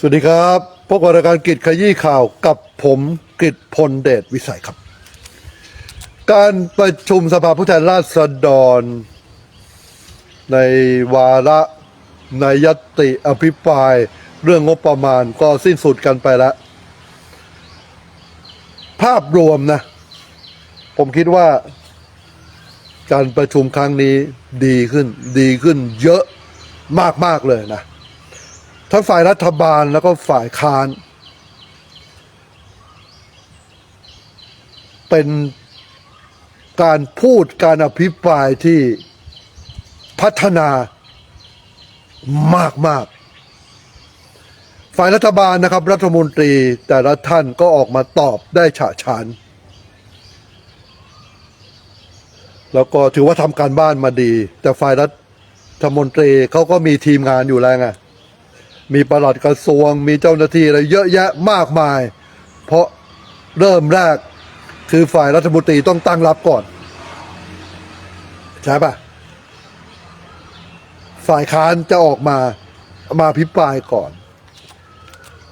สวัสดีครับพบกับรายการกิจขยี้ข่าวกับผมกิจพลเดชวิสัยครับ การประชุมสภาผู้แทนราษฎร ในวาระในยติอภิปรายเรื่องงบประมาณก็สิ้นสุดกันไปแล้ว ภาพรวมนะ ผมคิดว่า การประชุมครั้งนี้ดีขึ้น ดีขึ้นเยอะมาก ๆ เลยนะ ทั้งฝ่ายรัฐบาลแล้วก็ฝ่ายค้าน เป็นการพูดการอภิปรายที่พัฒนามากมากฝ่ายรัฐบาลนะครับ รัฐมนตรีแต่ละท่านก็ออกมาตอบได้ฉะฉาน แล้วก็ถือว่าทำการบ้านมาดี แต่ฝ่ายรัฐมนตรีเขาก็มีทีมงานอยู่แล้วไง มีประหลัดกระทรวง มีเจ้าหน้าที่อะไรเยอะแยะมากมาย เพราะเริ่มแรกคือฝ่ายรัฐมนตรีต้องตั้งรับก่อน ใช่ปะฝ่ายค้านจะออกมามาพิปรายก่อน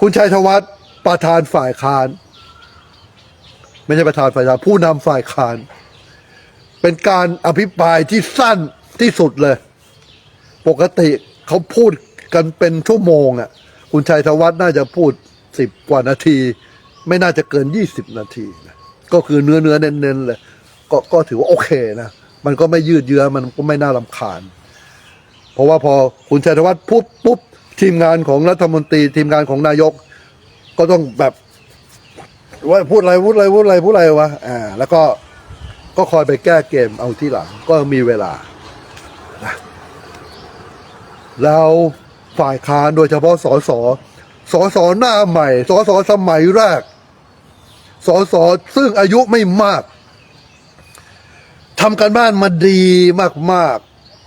คุณชัยธวัฒน์ประธานฝ่ายค้าน ไม่ใช่ประธานฝ่ายค้านผู้นำฝ่ายค้าน เป็นการอภิปรายที่สั้นที่สุดเลย ปกติเขาพูด กันเป็นชั่วโมงอะ คุณชัยธวัฒน์น่าจะพูดสิบกว่านาที ไม่น่าจะเกินยี่สิบนาทีนะก็คือเนื้อเนื้อเน้นๆเลยก็ก็ถือว่าโอเคนะ มันก็ไม่ยืดเยื้อมันก็ไม่น่ารำคาญ เพราะว่าพอคุณชัยธวัฒน์พูดปุ๊บทีมงานของรัฐมนตรีทีมงานของนายก ก็ต้องแบบว่าพูดอะไรพูดอะไรพูดอะไรพูดอะไรวะอ่า แล้วก็ก็คอยไปแก้เกมเอาที่หลัง ก็มีเวลา แล้ว ฝ่ายค้านโดยเฉพาะสสสสหน้าใหม่สสสมัยแรกสสซึ่งอายุไม่มากทำการบ้านมาดีมาก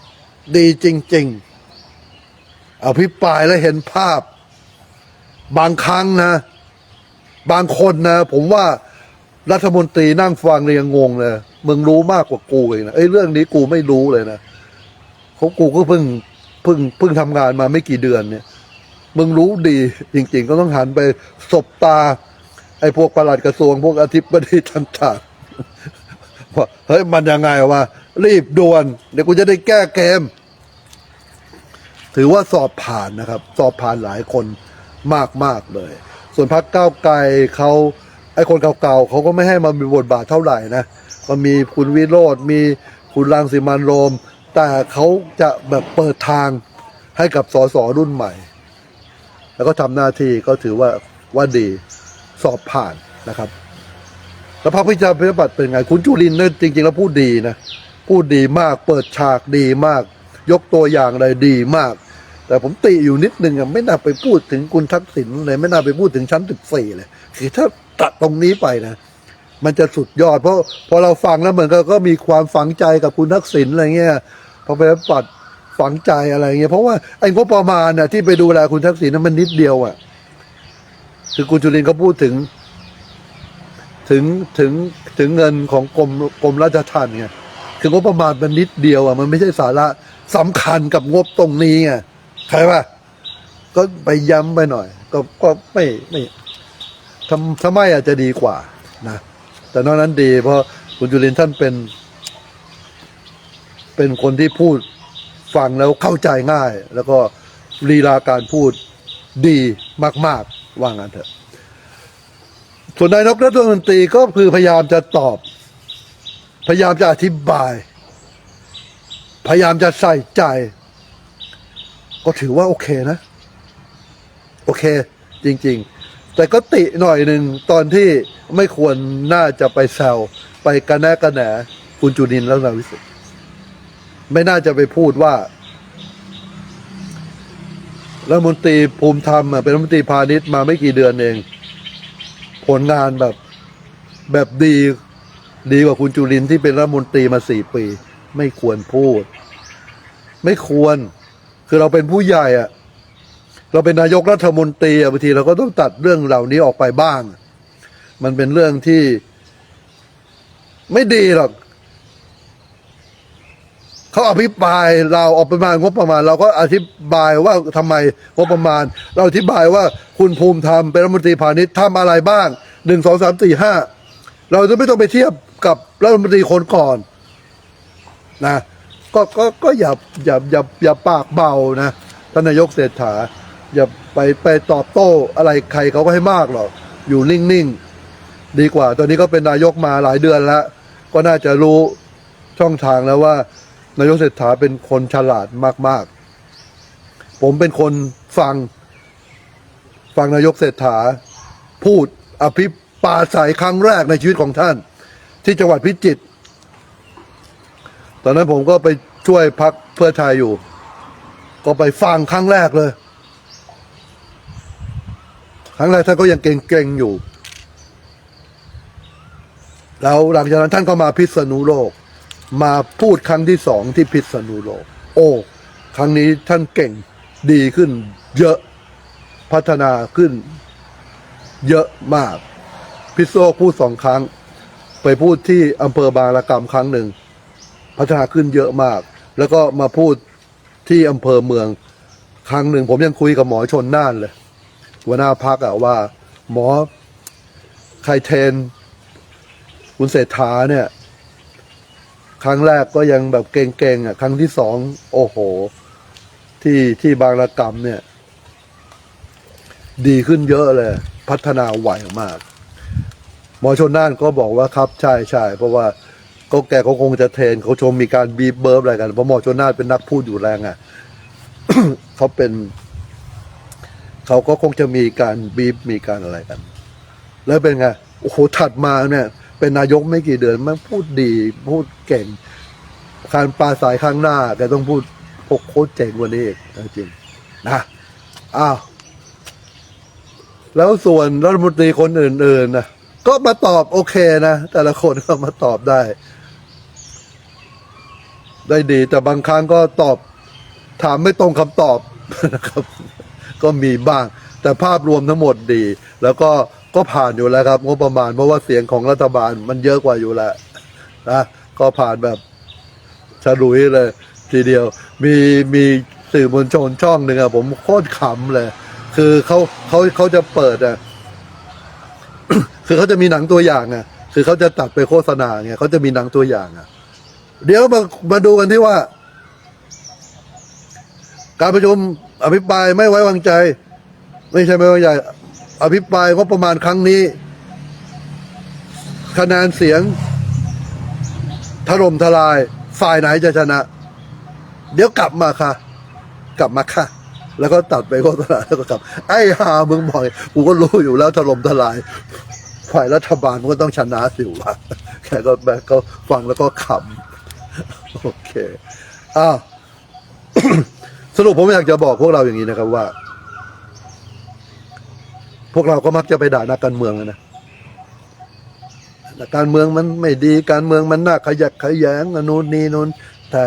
ๆ ดีจริง ๆ อภิปรายและเห็นภาพ บางครั้งนะ บางคนนะ ผมว่ารัฐมนตรีนั่งฟังเลยยังงงเลยมึงรู้มากกว่ากูเองนะไอ้ยเรื่องนี้กูไม่รู้เลยนะเขากูก็เพิ่ง เพิ่งเพิ่งทำงานมาไม่กี่เดือนเนี่ยมึงรู้ดีจริง ๆ ก็ต้องหันไปสบตา ไอ้พวกประหลัดกระทรวง พวกอธิบดีต่างๆว่าเฮ้ยมันยังไงวะรีบด่วน เดี๋ยวกูจะได้แก้เกม ถือว่าสอบผ่านนะครับ สอบผ่านหลายคนมากๆเลย ส่วนพรรคก้าวไกลเขาไอ้คนเก่าๆเขาก็ไม่ให้มามีบทบาทเท่าไหร่นะก็มีคุณวิโรธมีคุณรังสิมันโรม แต่เขาจะแบบเปิดทางให้กับสสรุ่นใหม่ แล้วก็ทำหน้าที่ก็ถือว่าว่าดีสอบผ่านนะครับ แล้วพรรคพิจารณาบัติเป็นไง คุณจุลินเนี่ยจริง ๆ แล้วพูดดีนะ พูดดีมากเปิดฉากดีมาก ยกตัวอย่างอะไรดีมาก แต่ผมติอยู่นิดนึงอะไม่น่าไปพูดถึงคุณทักษิณเลยไม่น่าไปพูดถึงชั้นสิบสี่เลยคือถ้าตัดตรงนี้ไปนะมันจะสุดยอด เพราะพอเราฟังแล้วเหมือนกับก็มีความฝังใจกับคุณทักษิณอะไรเงี้ย พอไปแล้วปัดฝังใจอะไรเงี้ยเพราะว่าไอ้งบประมาณน่ะที่ไปดูแลคุณทักษิณนั้นมันนิดเดียวอะคือคุณจุลินเขาพูดถึง ถึงถึงถึงเงินของกรมกรมราชทัณฑ์ไงคืองบประมาณมันนิดเดียวอะมันไม่ใช่สาระสำคัญกับงบตรงนี้ไงใช่ป่ะก็ไปย้ำไปหน่อย ก็ก็ไม่ไม่ทำทำไมอาจจะดีกว่านะแต่นอกนั้นดีเพราะคุณจุลินท่านเป็น เป็นคนที่พูดฟังแล้วเข้าใจง่าย แล้วก็ลีลาการพูดดีมาก ๆ ว่างั้นเถอะ ส่วนนายกรัฐมนตรีก็คือพยายามจะตอบ พยายามจะอธิบาย พยายามจะใส่ใจ ก็ถือว่าโอเคนะ โอเค จริง ๆ แต่ก็ติหน่อยหนึ่งตอนที่ไม่ควรน่าจะไปแซวไปกระแนะกระแหนคุณจุนินแล้วนาวิสุทธ ไม่น่าจะไปพูดว่ารัฐมนตรีภูมิธรรมเป็นรัฐมนตรีพาณิชย์มาไม่กี่เดือนเอง ผลงานแบบแบบดีดีกว่าคุณจุลินที่เป็นรัฐมนตรีมาสี่ปี ไม่ควรพูด ไม่ควร คือเราเป็นผู้ใหญ่อะเราเป็นนายกรัฐมนตรีอะบางทีเราก็ต้องตัดเรื่องเหล่านี้ออกไปบ้าง มันเป็นเรื่องที่ ไม่ดีหรอก เขาอภิปรายเราออกประมาณงบประมาณ เราก็อธิบายว่าทำไมงบประมาณ เราอธิบายว่าคุณภูมิธรรมเป็นรัฐมนตรีพาณิชย์ทำอะไรบ้างหนึ่งสองสามสี่ห้าเราจะไม่ต้องไปเทียบกับรัฐมนตรีคนก่อนนะก็ก็ก็อย่าอย่าอย่าอย่าปากเบานะท่านนายกเศรษฐา อย่าไปไปตอบโต้อะไรใครเขาก็ให้มากหรอกอยู่นิ่งๆ ดีกว่า ตอนนี้ก็เป็นนายกมาหลายเดือนแล้ว ก็น่าจะรู้ช่องทางแล้วว่า นายกเศรษฐาเป็นคนฉลาดมาก ๆ ผมเป็นคนฟัง ฟังนายกเศรษฐา พูดอภิปราศัยครั้งแรกในชีวิตของท่าน ที่จังหวัดพิจิตรตอนนั้นผมก็ไปช่วยพักเพื่อไทยอยู่ ก็ไปฟังครั้งแรกเลย ครั้งแรกท่านก็ยังเก่งๆอยู่ แล้วหลังจากนั้นท่านก็มาพิษณุโลก มาพูดครั้งที่สองที่พิษณุโลก โอ้ ครั้งนี้ท่านเก่งดีขึ้น เยอะพัฒนาขึ้น เยอะมาก พิษโลกพูดสองครั้ง ไปพูดที่อำเภอบางละกำครั้งหนึ่ง พัฒนาขึ้นเยอะมาก แล้วก็มาพูดที่อำเภอเมือง ครั้งหนึ่ง ผมยังคุยกับหมอชนน่านเลยหัวหน้าพักอะว่า หมอใครเทน คุณเศรษฐาเนี่ย ครั้งแรกก็ยังแบบเก่งๆอะ ครั้งที่สองโอ้โห ที่ที่บางระกำเนี่ย ดีขึ้นเยอะเลย พัฒนาไหวมาก หมอชนน่านก็บอกว่าครับใช่ใช่เพราะว่าก็แกเขาคงจะเทรนเขาชมมีการบีบเบิร์บอะไรกันเพราะหมอชนน่านเป็นนักพูดอยู่แรงอะเขาเป็นเขาก็คงจะมีการบีบมีการอะไรกัน แล้วเป็นไงโอ้โหถัดมาเนี่ย เป็นนายกไม่กี่เดือนมันพูดดีพูดเก่งการปลาสายข้างหน้าแกต้องพูดพกโคตรเจ๋งกว่านี้อีกจริงนะอ้าวแล้วส่วนรัฐมนตรีคนอื่นๆนะก็มาตอบโอเคนะ แต่ละคนก็มาตอบได้ ได้ดี แต่บางครั้งก็ตอบ ถามไม่ตรงคำตอบนะครับ ก็มีบ้าง แต่ภาพรวมทั้งหมดดี แล้วก็ ก็ผ่านอยู่แล้วครับงบประมาณ เพราะว่าเสียงของรัฐบาลมันเยอะกว่าอยู่แล้วนะก็ผ่านแบบฉลุยเลย ทีเดียว มีมีสื่อมวลชนช่องหนึ่งอะผมโคตรขำเลย คือเขาเขาเขาจะเปิดอะคือเขาจะมีหนังตัวอย่างอะคือเขาจะตัดไปโฆษณาไงเขาจะมีหนังตัวอย่างอะเดี๋ยวมามาดูกันที่ว่า การประชุมอภิปรายไม่ไว้วางใจ ไม่ใช่ไม่ไว้วางใจ อภิปรายงบประมาณครั้งนี้ คะแนนเสียงถล่มทลาย ฝ่ายไหนจะชนะ เดี๋ยวกลับมาค่ะ กลับมาค่ะ แล้วก็ตัดไปโฆษณาแล้วก็กลับ ไอ้หามึงบอกกูก็รู้อยู่แล้วถล่มทลาย ฝ่ายรัฐบาลมันก็ต้องชนะสิวะแค่ก็แบบก็ฟังแล้วก็ขำโอเคอ้าวสรุปผมอยากจะบอกพวกเราอย่างนี้นะครับว่า พวกเราก็มักจะไปด่านักการเมืองนะนักการเมืองมันไม่ดีการเมืองมันน่าขยักขยงอนนุนนี่นุนแต่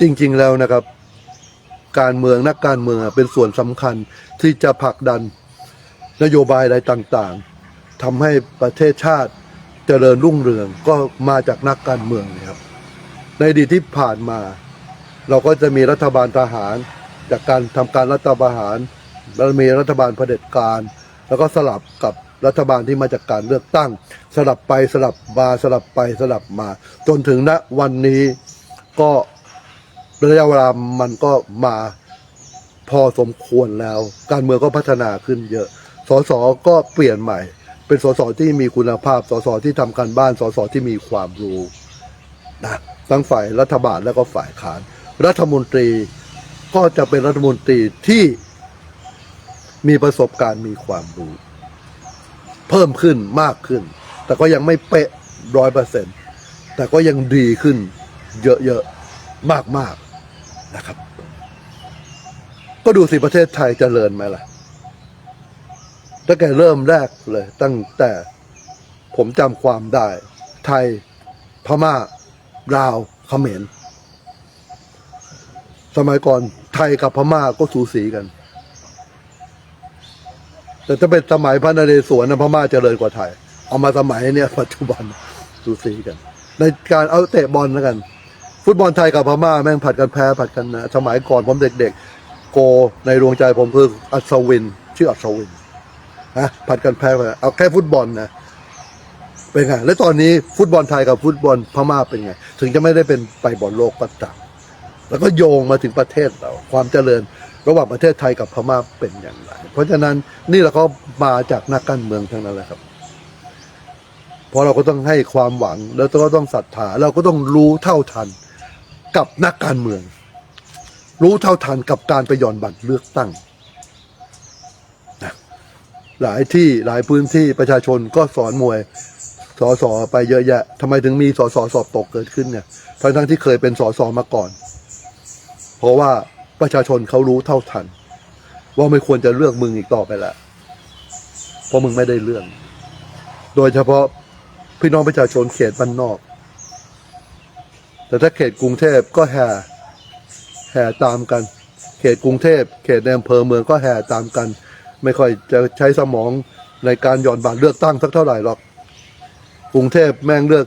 จริง ๆแล้วนะครับ การเมืองนักการเมืองเป็นส่วนสำคัญที่จะผลักดันนโยบายอะไรต่างๆทำให้ประเทศชาติเจริญรุ่งเรืองก็มาจากนักการเมืองนะครับ ในดีที่ผ่านมา เราก็จะมีรัฐบาลทหาร จากการทำการรัฐประหาร แล้วมีรัฐบาลเผด็จการ แล้วก็สลับกับรัฐบาลที่มาจากการเลือกตั้ง สลับไปสลับมาสลับไปสลับมา จนถึงณวันนี้ก็ระยะเวลามันก็มาพอสมควรแล้ว การเมืองก็พัฒนาขึ้นเยอะ สสก็เปลี่ยนใหม่ เป็นสสที่มีคุณภาพ สสที่ทำการบ้าน สสที่มีความรู้นะทั้งฝ่ายรัฐบาลแล้วก็ฝ่ายค้าน รัฐมนตรีก็จะเป็นรัฐมนตรีที่ มีประสบการณ์มีความรู้ เพิ่มขึ้นมากขึ้น แต่ก็ยังไม่เป๊ะร้อยเปอร์เซ็นต์แต่ก็ยังดีขึ้น เยอะๆมากๆนะครับ ก็ดูสิประเทศไทยเจริญไหมล่ะตั้งแต่เริ่มแรกเลย ตั้งแต่ผมจำความได้ ไทยพม่าลาวเขมรสมัยก่อนไทยกับพม่าก็สูสีกัน แต่ถ้าเป็นสมัยพระนเรศวรนะพม่าเจริญกว่าไทย เอามาสมัยเนี่ยปัจจุบันสูสีกัน ในการเอาเตะบอลแล้วกัน ฟุตบอลไทยกับพม่าแม่งผัดกันแพ้ผัดกันนะสมัยก่อนผมเด็กๆ โกในดวงใจผมคืออัศวิน ชื่ออัศวินนะผัดกันแพ้ไปเอาแค่ฟุตบอลนะเป็นไงแล้วตอนนี้ฟุตบอลไทยกับฟุตบอลพม่าเป็นไง ถึงจะไม่ได้เป็นไปบอลโลกก็ตามแล้วก็โยงมาถึงประเทศเราความเจริญ ระหว่างประเทศไทยกับพม่าเป็นอย่างไร เพราะฉะนั้นนี่เราก็มาจากนักการเมืองทั้งนั้นแหละครับเพราะเราก็ต้องให้ความหวัง แล้วก็ต้องศรัทธาเราก็ต้องรู้เท่าทันกับนักการเมือง รู้เท่าทันกับการไปย่อนบัตรเลือกตั้งนะหลายที่หลายพื้นที่ประชาชนก็สอนมวยสอสอไปเยอะแยะทำไมถึงมีสอสอสอบตกเกิดขึ้นเนี่ยทั้งทั้งที่เคยเป็นสอสอมาก่อน เพราะว่า ประชาชนเขารู้เท่าทัน ว่าไม่ควรจะเลือกมึงอีกต่อไปแล้วเพราะมึงไม่ได้เลือกโดยเฉพาะพี่น้องประชาชนเขตบ้านนอก แต่ถ้าเขตกรุงเทพก็แห่แห่ตามกัน เขตกรุงเทพเขตในอำเภอเมืองก็แห่ตามกัน ไม่ค่อยจะใช้สมองในการหย่อนบัตรเลือกตั้งสักเท่าไหร่หรอก กรุงเทพแม่งเลือก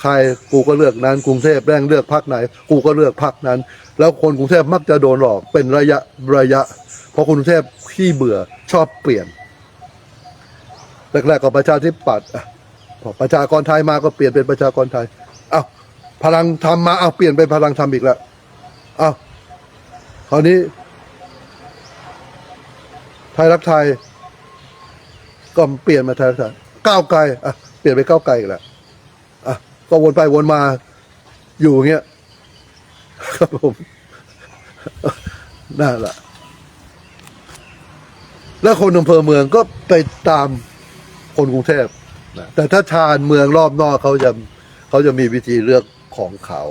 ใครกูก็เลือกนั้นกรุงเทพแม่งเลือกพักไหน กูก็เลือกพักนั้น แล้วคนกรุงเทพมักจะโดนหลอกเป็นระยะระยะ เพราะคนกรุงเทพขี้เบื่อชอบเปลี่ยนแรกๆก็ประชาธิปัตย์พอประชากรไทยมาก็เปลี่ยนเป็นประชากรไทยเอ้าพลังธรรมมาเอาเปลี่ยนเป็นพลังธรรมอีกแล้วเอ้าคราวนี้ ไทยรักไทยก็เปลี่ยนมาไทยรักไทยก้าวไกลอะเปลี่ยนไปก้าวไกลอีกแล้ว ก็วนไปวนมาอยู่อย่างเงี้ยครับผมนั่นแหละแล้วคนอำเภอเมืองก็ไปตามคนกรุงเทพแต่ถ้าชาญเมืองรอบนอกเขาจะเขาจะมีวิธีเลือกของเขา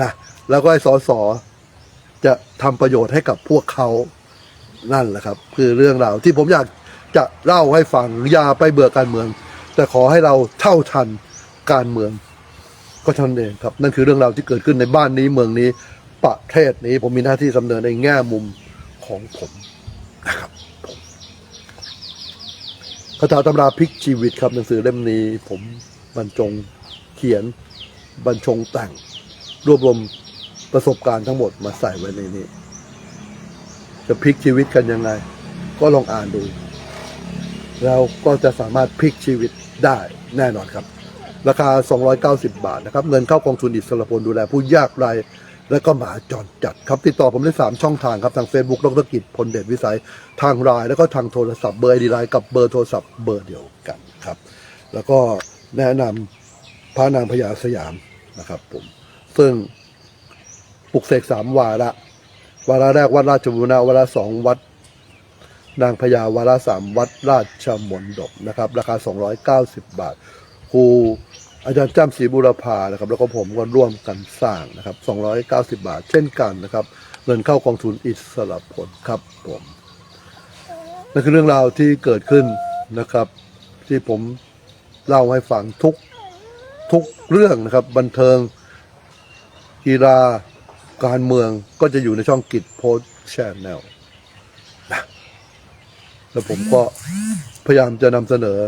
นะแล้วก็ให้สอสอจะทำประโยชน์ให้กับพวกเขานั่นแหละครับ คือเรื่องราวที่ผมอยากจะเล่าให้ฟังอย่าไปเบื่อการเมือง แต่ขอให้เราเท่าทัน การเมือง ก็ท่านเองครับ นั่นคือเรื่องราวที่เกิดขึ้นในบ้านนี้เมืองนี้ ประเทศนี้ผมมีหน้าที่ดำเนินในแง่มุมของผมนะครับคาถาตำราพลิกชีวิตครับหนังสือเล่มนี้ ผมบรรจงเขียนบรรจงแต่ง รวบรวมประสบการณ์ทั้งหมดมาใส่ไว้ในนี้ จะพลิกชีวิตกันยังไง ก็ลองอ่านดู แล้วก็จะสามารถพลิกชีวิตได้แน่นอนครับ ราคา 290 บาทนะครับ เงินเข้ากองทุนอิสระพลดูแลผู้ยากไร้และก็หมาจรจัดครับติดต่อผมได้ 3 ช่องทางครับ ทาง Facebook ดรกิจพลเดชวิสัยทางไลน์แล้วก็ทางโทรศัพท์เบอร์ดีไลน์กับเบอร์โทรศัพท์เบอร์เดียวกันครับ แล้วก็แนะนำพระนางพญาสยามนะครับผมซึ่งปลุกเสกสามวาระวาระแรกวัดราชบุรณะวาระสองวัด นางพญาวาระสามวัดราชมนดบนะครับ ราคา 290 บาท ครูอาจารย์จ้ำศรีบุรพานะครับแล้วก็ผมก็ร่วมกันสร้างนะครับ 290 บาท เช่นกันนะครับ เงินเข้ากองทุนอิสระผลครับผมนั่นคือเรื่องราวที่เกิดขึ้นนะครับ ที่ผมเล่าให้ฟังทุกทุกเรื่องนะครับ บันเทิงกีฬาการเมืองก็จะอยู่ในช่องกิจโพสแชนแนลนะแล้วผมก็พยายามจะนำเสนอ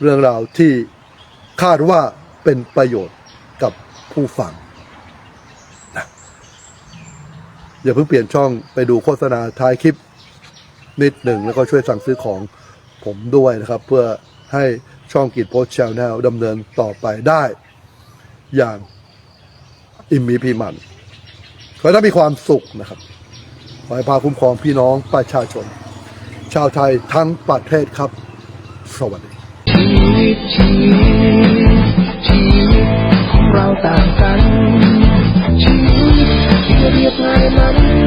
เรื่องราวที่ คาดว่าเป็นประโยชน์กับผู้ฟังนะอย่าเพิ่งเปลี่ยนช่องไปดูโฆษณาท้ายคลิปนิดหนึ่งแล้วก็ช่วยสั่งซื้อของผมด้วยนะครับ เพื่อให้ช่องกิจโพสแชนแนลดำเนินต่อไปได้ อย่างอิมมีพีมันขอให้ท่านมีความสุขนะครับ ขอให้พาคุ้มครองพี่น้องประชาชน ชาวไทยทั้งประเทศครับ สวัสดี เราต่างกันชีวิตที่เรียบง่ายนั้น